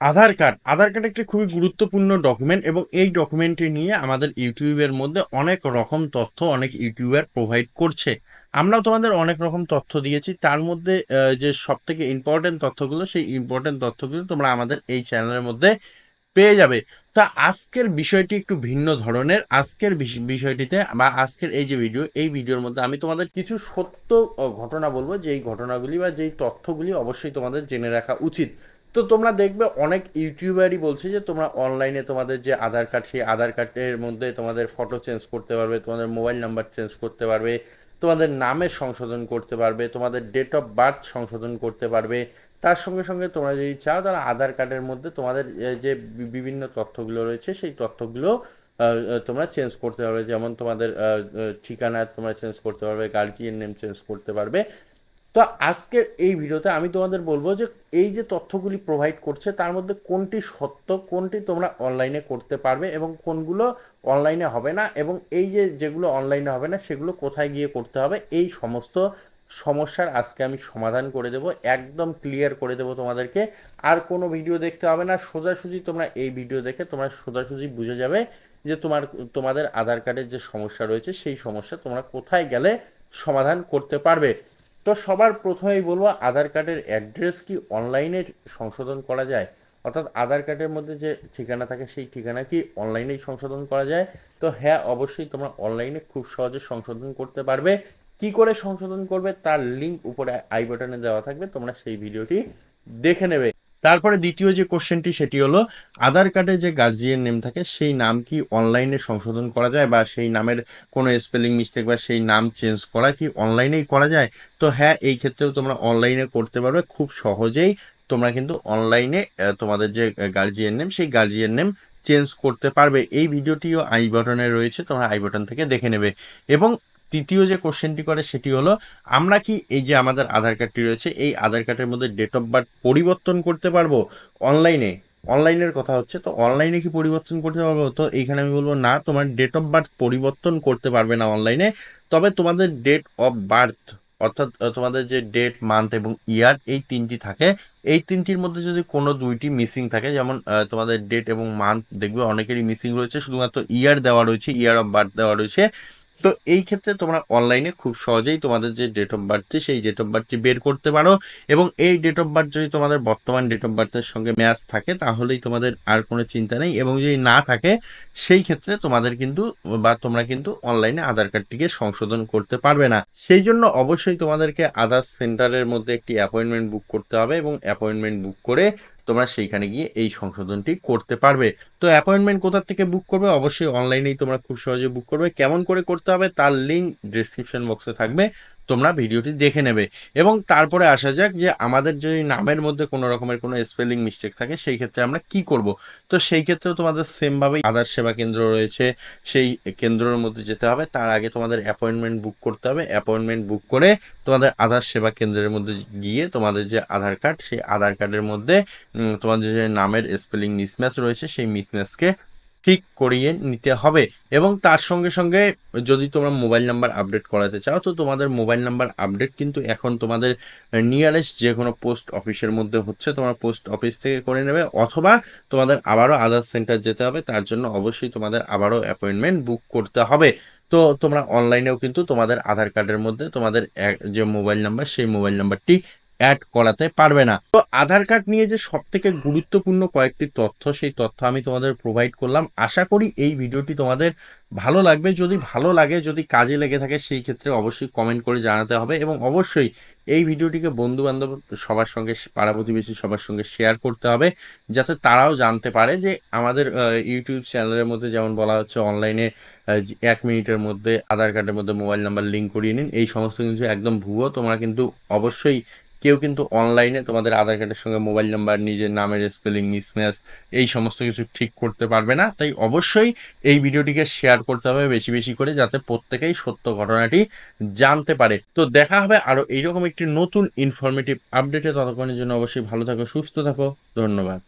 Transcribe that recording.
আধার card আধার card একটি খুবই গুরুত্বপূর্ণ ডকুমেন্ট এবং এই ডকুমেন্টটি নিয়ে আমাদের ইউটিউবের মধ্যে অনেক রকম তথ্য অনেক ইউটিউবার প্রোভাইড করছে। আমরাও তোমাদের অনেক রকম তথ্য দিয়েছি। তার মধ্যে যে সব থেকে ইম্পর্টেন্ট তথ্যগুলো, সেই ইম্পর্টেন্ট তথ্যগুলো তোমরা আমাদের এই চ্যানেলের মধ্যে পেয়ে যাবে। তা আজকের বিষয়টি একটু ভিন্ন ধরনের। আজকের বিষয়টিতে বা আজকের এই যে ভিডিও এই ভিডিওর মধ্যে আমি তোমাদের কিছু সত্য ঘটনা বলব। যেই ঘটনাগুলি বা যেই তথ্যগুলি অবশ্যই তোমাদের জেনে রাখা উচিত। তো তোমরা দেখবে অনেক ইউটিউবারই বলছে যে তোমরা অনলাইনে তোমাদের যে আধার কার্ড সেই আধার কার্ডের মধ্যে তোমাদের ফটো চেঞ্জ করতে পারবে, তোমাদের মোবাইল নাম্বার চেঞ্জ করতে পারবে, তোমাদের নামের সংশোধন করতে পারবে, তোমাদের ডেট অফ বার্থ সংশোধন করতে পারবে। তার সঙ্গে সঙ্গে তোমরা যদি চাও তাহলে আধার কার্ডের মধ্যে তোমাদের যে বিভিন্ন তথ্যগুলো রয়েছে, সেই তথ্যগুলো তোমরা চেঞ্জ করতে পারবে। যেমন তোমাদের ঠিকানা তোমরা চেঞ্জ করতে পারবে গার্জিয়ান নেম চেঞ্জ করতে পারবে। তো আজকের এই ভিডিওতে আমি তোমাদের বলব যে এই যে তথ্যগুলি প্রোভাইড করছে, তার মধ্যে কোনটি সত্য, কোনটি তোমরা অনলাইনে করতে পারবে এবং কোনগুলো অনলাইনে হবে না এবং এই যে যেগুলো অনলাইনে হবে না, সেগুলো কোথায় গিয়ে করতে হবে, এই সমস্ত সমস্যার আজকে আমি সমাধান করে দেব, একদম ক্লিয়ার করে দেব তোমাদেরকে। আর কোনো ভিডিও দেখতে হবে না, সোজাসুজি তোমরা এই ভিডিও দেখে তোমরা সোজাসুজি বুঝে যাবে যে তোমার, তোমাদের আধার কার্ডের যে সমস্যা রয়েছে, সেই সমস্যা তোমরা কোথায় গেলে সমাধান করতে পারবে। তো সবার প্রথমেই বলব, আধার কার্ডের অ্যাড্রেস কি অনলাইনে সংশোধন করা যায়? অর্থাৎ আধার কার্ডের মধ্যে যে ঠিকানা থাকে সেই ঠিকানা কি অনলাইনেই সংশোধন করা যায়? তো হ্যাঁ অবশ্যই তোমরা অনলাইনে খুব সহজে সংশোধন করতে পারবে। কি করে সংশোধন করবে তার লিঙ্ক উপরে আই বাটনে দেওয়া থাকবে, তোমরা সেই ভিডিওটি দেখে নেবে। তারপরে দ্বিতীয় যে কোশ্চেনটি সেটি হলো, আধার কার্ডে যে গার্জিয়ান নেম থাকে, সেই নাম কি অনলাইনে সংশোধন করা যায় বা সেই নামের কোনো স্পেলিং মিস্টেক বা সেই নাম চেঞ্জ করা কি অনলাইনেই করা যায়? তো হ্যাঁ এই ক্ষেত্রেও তোমরা অনলাইনে করতে পারবে। খুব সহজেই তোমরা কিন্তু অনলাইনে তোমাদের যে গার্জিয়ান নেম সেই গার্জিয়ান নেম চেঞ্জ করতে পারবে। এই ভিডিওটিও আই বাটনে রয়েছে, তোমরা আই বাটন থেকে দেখে নেবে। এবং তৃতীয় যে কোশ্চেনটি করে সেটি হলো, আমরা কি এই যে আমাদের আধার কার্ডটি রয়েছে, এই আধার কার্ডের মধ্যে ডেট অফ বার্থ পরিবর্তন করতে পারব অনলাইনে অনলাইনের কথা হচ্ছে, তো অনলাইনে কি পরিবর্তন করতে পারব? তো এইখানে আমি বলব, না, তোমার ডেট অফ বার্থ পরিবর্তন করতে পারবে না অনলাইনে তবে তোমাদের ডেট অফ বার্থ অর্থাৎ তোমাদের যে ডেট মান্থ এবং ইয়ার এই তিনটি থাকে। এই তিনটির মধ্যে যদি কোনো দুইটি মিসিং থাকে, যেমন তোমাদের ডেট এবং মান্থ দেখবে অনেকেরই মিসিং রয়েছে। শুধুমাত্র ইয়ার দেওয়া রয়েছে ইয়ার অফ বার্থ দেওয়া রয়েছে। তো এই ক্ষেত্রে তোমরা অনলাইনে খুব সহজেই তোমাদের যে ডেট অফ বার্থটি সেই ডেট অফ বার্থটি বের করতে পারো। এবং এই ডেট অফ বার্থ যদি তোমাদের বর্তমান ডেট অফ বার্থের সঙ্গে ম্যাচ থাকে, তাহলেই তোমাদের আর কোনো চিন্তা নেই। এবং যদি না থাকে, সেই ক্ষেত্রে তোমাদের কিন্তু, বা তোমরা কিন্তু অনলাইনে আধার কার্ডটিকে সংশোধন করতে পারবে না। সেই জন্য অবশ্যই তোমাদেরকে আধার সেন্টারের মধ্যে একটি অ্যাপয়েন্টমেন্ট বুক করতে হবে এবং অ্যাপয়েন্টমেন্ট বুক করে তোমরা সেইখানে গিয়ে এই সংশোধনটি করতে পারবে। তো অ্যাপয়েন্টমেন্ট কোথা থেকে বুক করবে? অবশ্যই অনলাইনেই তোমরা খুব সহজে বুক করবে। কেমন করে করতে হবে? তার লিঙ্ক ডিসক্রিপশন বক্সে থাকবে। তোমরা ভিডিওটি দেখে নেবে। এবং তারপরে আসা যাক যে আমাদের যদি নামের মধ্যে কোনো রকমের কোনো স্পেলিং মিস্টেক থাকে, সেই ক্ষেত্রে আমরা কি করব? তো সেই ক্ষেত্রেও তোমাদের সেমভাবেই আধার সেবা কেন্দ্র রয়েছে। সেই কেন্দ্রের মধ্যে যেতে হবে। তার আগে তোমাদের অ্যাপয়েন্টমেন্ট বুক করতে হবে। অ্যাপয়েন্টমেন্ট বুক করে তোমাদের আধার সেবা কেন্দ্রের মধ্যে গিয়ে তোমাদের যে আধার কার্ড সেই আধার কার্ডের মধ্যে তোমাদের যে নামের স্পেলিং মিসম্যাচ রয়েছে, সেই মিসম্যাচকে ঠিক করিয়ে নিতে হবে। এবং তার সঙ্গে সঙ্গে যদি তোমরা মোবাইল নাম্বার আপডেট করাতে চাও, তো তোমাদের মোবাইল নাম্বার আপডেট কিন্তু এখন তোমাদের নিয়ারেস্ট যে কোনো পোস্ট অফিসের মধ্যে হচ্ছে, তোমরা পোস্ট অফিস থেকে করে নেবে। অথবা তোমাদের আবারও আধার সেন্টার যেতে হবে, তার জন্য অবশ্যই তোমাদের আবারও অ্যাপয়েন্টমেন্ট বুক করতে হবে। তো তোমরা অনলাইনেও কিন্তু তোমাদের আধার কার্ডের মধ্যে তোমাদের যে মোবাইল নাম্বার, সেই মোবাইল নাম্বারটি অ্যাড করাতে পারবে না। তো আধার কার্ড নিয়ে যে সব থেকে গুরুত্বপূর্ণ কয়েকটি তথ্য, সেই তথ্য আমি তোমাদের প্রোভাইড করলাম। আশা করি এই ভিডিওটি তোমাদের ভালো লাগবে। যদি ভালো লাগে, যদি কাজে লেগে থাকে, সেই ক্ষেত্রে অবশ্যই কমেন্ট করে জানাতে হবে এবং অবশ্যই এই ভিডিওটিকে বন্ধু বান্ধব সবার সঙ্গে পাড়া প্রতিবেশী সবার সঙ্গে শেয়ার করতে হবে, যাতে তারাও জানতে পারে যে আমাদের ইউটিউব চ্যানেলের মধ্যে যেমন বলা হচ্ছে অনলাইনে এক মিনিটের মধ্যে আধার কার্ডের মধ্যে মোবাইল নাম্বার লিঙ্ক করিয়ে নিন। এই সমস্ত কিছু একদম ভুয়ো, তোমরা কিন্তু অবশ্যই কেউ কিন্তু অনলাইনে তোমাদের আধার কার্ডের সঙ্গে মোবাইল নাম্বার নিজের নামের স্পেলিং মিসম্যাচ এই সমস্ত কিছু ঠিক করতে পারবে না। তাই অবশ্যই এই ভিডিওটিকে শেয়ার করতে হবে বেশি বেশি করে যাতে প্রত্যেকেই সত্য ঘটনাটি জানতে পারে। তো দেখা হবে আরও এইরকম একটি নতুন ইনফরমেটিভ আপডেটে ততক্ষণের জন্য অবশ্যই ভালো থাকো, সুস্থ থাকো। ধন্যবাদ।